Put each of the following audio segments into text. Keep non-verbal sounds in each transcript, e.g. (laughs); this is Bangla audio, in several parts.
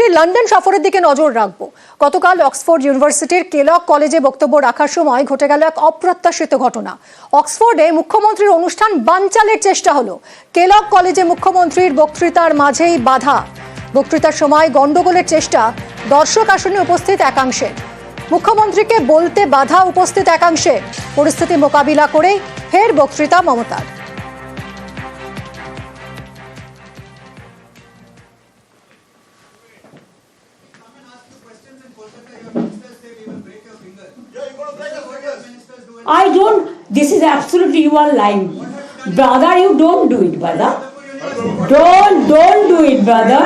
মুখ্যমন্ত্রী লন্ডন সফরের দিকে নজর রাখব। গতকাল অক্সফোর্ড ইউনিভার্সিটির কেলক কলেজে বক্তব্য রাখার সময় ঘটে গেল এক অপ্রত্যাশিত ঘটনা। অক্সফোর্ডে মুখ্যমন্ত্রীর অনুষ্ঠান বানচালের চেষ্টা হলো। কেলক কলেজে মুখ্যমন্ত্রীর বক্তৃতার মাঝেই বাধা। বক্তৃতার সময় গন্ডগোলের চেষ্টা দর্শক আসনে উপস্থিত একাংশের মুখ্যমন্ত্রীকে বলতে বাধা উপস্থিত একাংশে। পরিস্থিতি মোকাবিলা করেই ফের বক্তৃতা মমতার। I don't, this is absolutely, you are lying. Brother, you don't do it, brother. Don't, don't do it, brother.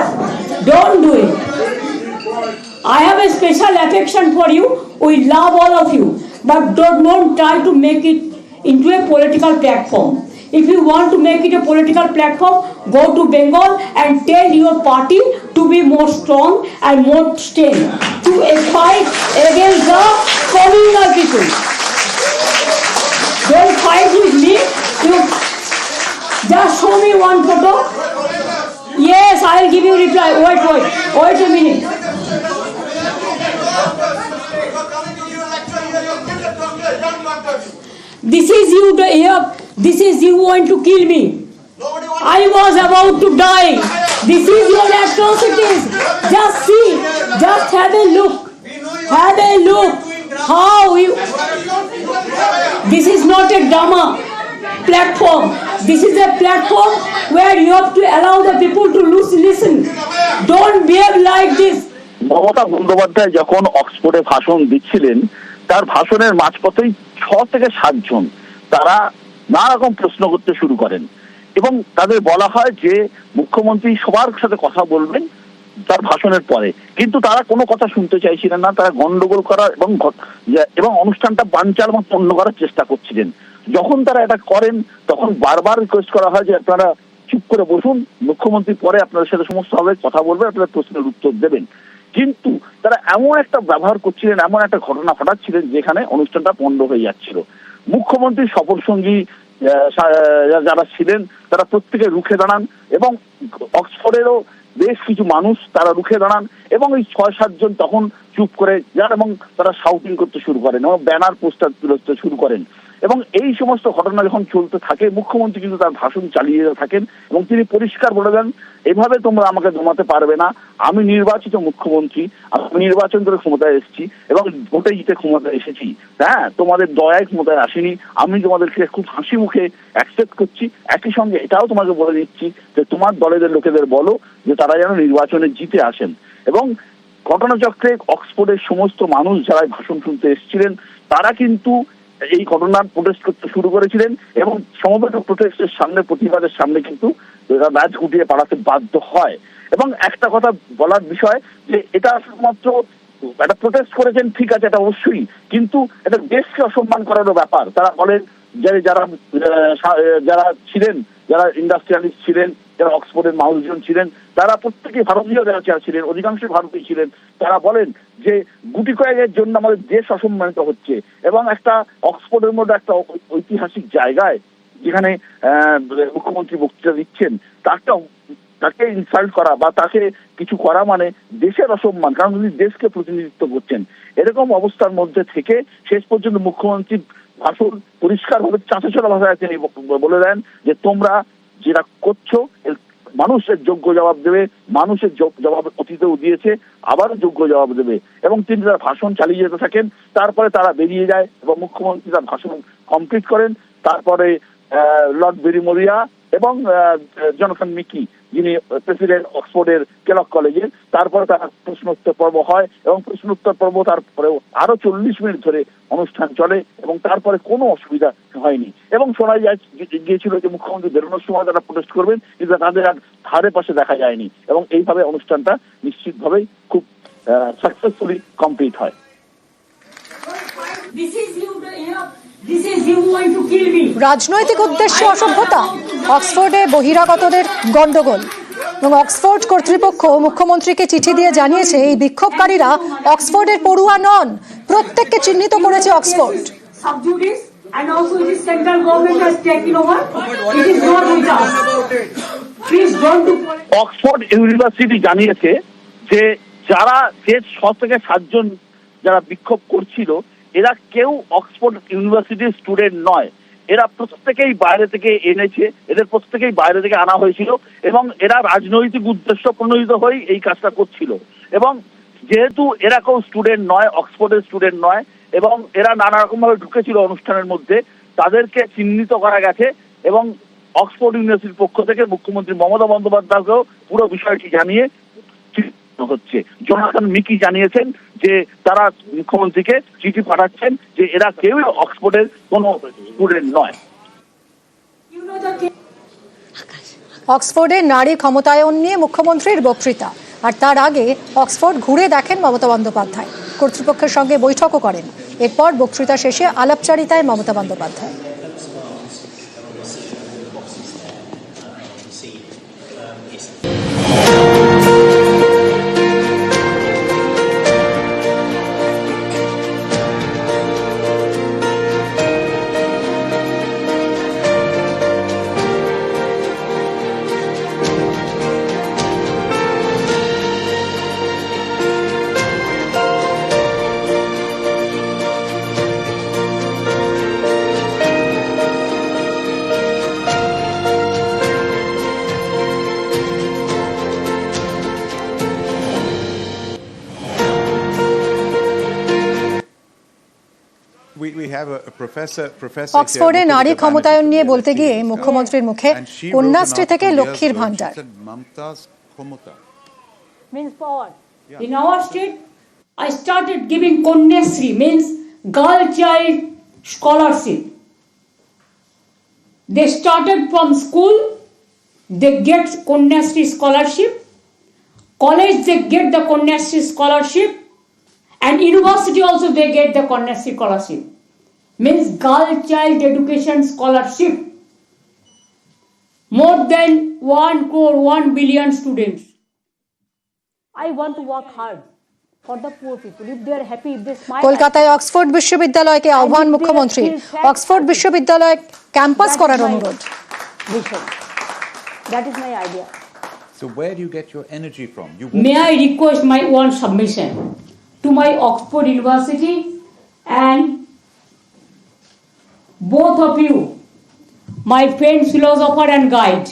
Don't do it. I have a special affection for you. We love all of you. But don't, don't try to make it into a political platform. If you want to make it a political platform, go to Bengal and tell your party to be more strong and more strength to fight against the communal people. Don't fight with me. You just show me one photo. Yes, I'll give you reply. Wait, wait, wait a minute. This is you. the- here. This is you want to kill me. I was about to die. This is your atrocities. Just see. Just have a look. Have a look. How you. This is not a drama platform. This is a platform where you have to allow the people to listen. Don't behave like this. Mamata Bandyopadhyay যখন অক্সফোর্ডে ভাষণ দিচ্ছিলেন তার ভাষণের মাঝপথেই ছ থেকে সাতজন তারা নানা রকম প্রশ্ন করতে শুরু করেন এবং তাদের বলা হয় যে মুখ্যমন্ত্রী সবার সাথে কথা বলবেন তার ভাষণের পরে। কিন্তু তারা কোনো কথা শুনতে চাইছিলেন না, তারা গন্ডগোল করার এবং এবং অনুষ্ঠানটা বানচাল মতো অন্য করার চেষ্টা করছিলেন। যখন তারা এটা করেন, তখন বারবার রিকোয়েস্ট করা হয় যে আপনারা চুপ করে বসুন, মুখ্যমন্ত্রী পরে আপনাদের সাথে সমস্ত ভাবে কথা বলবে, আপনারা প্রশ্নের উত্তর দেবেন। কিন্তু তারা এমন একটা ব্যবহার করছিলেন, এমন একটা ঘটনা ঘটাচ্ছিলেন যেখানে অনুষ্ঠানটা পণ্ড হয়ে যাচ্ছিল। মুখ্যমন্ত্রী সফর সঙ্গী যারা ছিলেন, তারা প্রত্যেকে রুখে দাঁড়ান এবং অক্সফোর্ডেরও বেশ কিছু মানুষ তারা রুখে দাঁড়ান এবং এই ছয় সাতজন তখন চুপ করে যান এবং তারা শাউটিং করতে শুরু করেন এবং ব্যানার পোস্টার তুলতে শুরু করেন। এবং এই সমস্ত ঘটনা যখন চলতে থাকে, মুখ্যমন্ত্রী কিন্তু তার ভাষণ চালিয়ে থাকেন এবং তিনি পরিষ্কার বলে দেন, এভাবে তোমরা আমাকে জমাতে পারবে না। আমি নির্বাচিত মুখ্যমন্ত্রী, আমি নির্বাচন করে ক্ষমতায় এসেছি এবং ভোটে জিতে ক্ষমতায় এসেছি। হ্যাঁ তোমাদের দয়ায় ক্ষমতায় আসিনি। আমি তোমাদেরকে খুব হাসি মুখে অ্যাকসেপ্ট করছি। একই সঙ্গে এটাও তোমাকে বলে দিচ্ছি যে, তোমার দলের লোকেদের বলো যে, তারা যেন নির্বাচনে জিতে আসেন। এবং ঘটনাচক্রে অক্সফোর্ডের সমস্ত মানুষ যারা ভাষণ শুনতে এসেছিলেন, তারা কিন্তু এই ঘটনার প্রোটেস্ট করতে শুরু করেছিলেন এবং সমবেত প্রোটেস্টের সামনে, প্রতিবাদের সামনে কিন্তু ম্যাচ গুটিয়ে পাড়াতে বাধ্য হয়। এবং একটা কথা বলার বিষয় যে এটা শুধুমাত্র একটা প্রোটেস্ট করেছেন, ঠিক আছে, এটা অবশ্যই, কিন্তু এটা দেশকে অসম্মান করারও ব্যাপার। তারা বলেন যে যারা যারা ছিলেন যারা ইন্ডাস্ট্রিয়ালিস্ট ছিলেন, যারা অক্সফোর্ডের মানুষজন ছিলেন, তারা প্রত্যেকে ভারতীয় যারা ছিলেন অধিকাংশ ভারতীয় ছিলেন, তারা বলেন যে গুটি কয়েকের জন্য আমাদের দেশ অসম্মানিত হচ্ছে এবং একটা অক্সফোর্ডের মধ্যে একটা ঐতিহাসিক জায়গায় যেখানে মুখ্যমন্ত্রী বক্তৃতা দিচ্ছেন তাকে তাকে ইনসাল্ট করা বা তাকে কিছু করা মানে দেশের অসম্মান, কারণ তিনি দেশকে প্রতিনিধিত্ব করছেন। এরকম অবস্থার মধ্যে থেকে শেষ পর্যন্ত মুখ্যমন্ত্রী ভাষণ পরিষ্কারভাবে চাঁচাচোরা ভাষায় তিনি বলে দেন যে তোমরা যেটা করছ মানুষের যোগ্য জবাব দেবে, মানুষের জবাব অতীতেও দিয়েছে, আবারও যোগ্য জবাব দেবে। এবং তিনি তার ভাষণ চালিয়ে যেতে থাকেন, তারপরে তারা বেরিয়ে যায় এবং মুখ্যমন্ত্রী তার ভাষণ কমপ্লিট করেন, তারপরে লর্ড বেরিমোরিয়া এবং জনসন মিকি যিনি প্রেসিডেন্ট অক্সফোর্ডের কেলক কলেজের তারপরে তার প্রশ্নোত্তর পর্ব হয় এবং প্রশ্নোত্তর পর্ব তারপরে আরও চল্লিশ মিনিট ধরে অনুষ্ঠান চলে এবং তারপরে কোনো অসুবিধা হয়নি। এবং শোনা যায় গিয়েছিল যে মুখ্যমন্ত্রী বেরোনোর সময় তারা প্রোটেস্ট করবেন কিন্তু তাদের আর ধারে পাশে দেখা যায়নি এবং এইভাবে অনুষ্ঠানটা নিশ্চিতভাবেই খুব সাকসেসফুলি কমপ্লিট হয়. রাজনৈতিক উদ্দেশ্যে অসভ্যতা। অক্সফোর্ডে বহিরাগতদের গন্ডগোল এবং অক্সফোর্ড কর্তৃপক্ষ মুখ্যমন্ত্রীকে চিঠি দিয়ে জানিয়েছে এই বিক্ষোভকারীরা অক্সফোর্ডের পড়ুয়া নন প্রত্যেককে চিহ্নিত করেছে Oxford and also central government has taken over. It is not with us. Please don't do. Oxford University জানিয়েছে যে যারা যে ছ থেকে সাতজন যারা বিক্ষোভ করছিল এরা কেউ অক্সফোর্ড ইউনিভার্সিটির স্টুডেন্ট নয় এরা প্রত্যেকেই বাইরে থেকে এনেছে, এদের প্রত্যেকেই বাইরে থেকে আনা হয়েছিল এবং এরা রাজনৈতিক উদ্দেশ্য প্রণোদিত হয়ে এই কাজটা করছিল। এবং যেহেতু এরা কেউ স্টুডেন্ট নয়, অক্সফোর্ডের স্টুডেন্ট নয় এবং এরা নানা রকম ভাবে ঢুকেছিল অনুষ্ঠানের মধ্যে, তাদেরকে চিহ্নিত করা গেছে এবং অক্সফোর্ড ইউনিভার্সিটির পক্ষ থেকে মুখ্যমন্ত্রী মমতা বন্দ্যোপাধ্যায়কেও পুরো বিষয়টি জানিয়ে হচ্ছে। জোনাথন মিকি জানিয়েছেন যে তারা মুখ্যমন্ত্রীকে চিঠি পাঠাচ্ছেন যে এরা কেউ অক্সফোর্ডের কোনো স্টুডেন্ট নয়। You know the case. অক্সফোর্ডে নারী ক্ষমতায়ন নিয়ে মুখ্যমন্ত্রীর বক্তৃতা। আর তার আগে অক্সফোর্ড ঘুরে দেখেন মমতা বন্দ্যোপাধ্যায়। কর্তৃপক্ষের সঙ্গে বৈঠকও করেন। এরপর বক্তৃতা শেষে আলাপচারিতায় মমতা বন্দ্যোপাধ্যায়। অক্সফোর্ডে নারী ক্ষমতায়ন নিয়ে বলতে গিয়ে uh, মুখ্যমন্ত্রীর মুখে কন্যাশ্রী থেকে লক্ষ্মীর. ভাণ্ডার. In our state, I started giving Konyasri, means girl child scholarship. They started from school, they get Konyasri scholarship. College, they get the Konyasri scholarship. And university also, they get the Konyasri scholarship. Means girl child education scholarship. More than 1 crore, 1 billion students. I want to work hard for the poor people. If they are happy, if they smile. কলকাতায় অক্সফোর্ড বিশ্ববিদ্যালয়কে আহ্বান মুখ্যমন্ত্রী অক্সফোর্ড বিশ্ববিদ্যালয় ক্যাম্পাস করার অনুরোধ Vision. That is my idea. So where do you get your energy from? You May I request my one submission to my Oxford University and both of you, my friend, philosopher, and guide,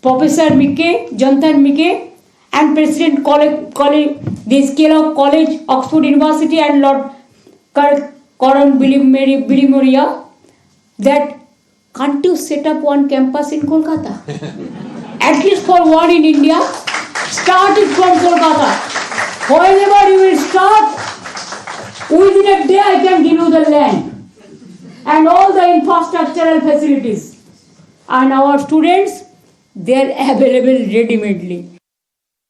Professor Mike, Jonathan Mike, and President College, College this Kellogg College, Oxford University, and Lord Cor- Coron Bilimoria, that can't you set up one campus in Kolkata? (laughs) At least for one in India, start it from Kolkata. Whenever you will start, within a day I can give you the land and all the infrastructural facilities. And our students, they are available ready-madely.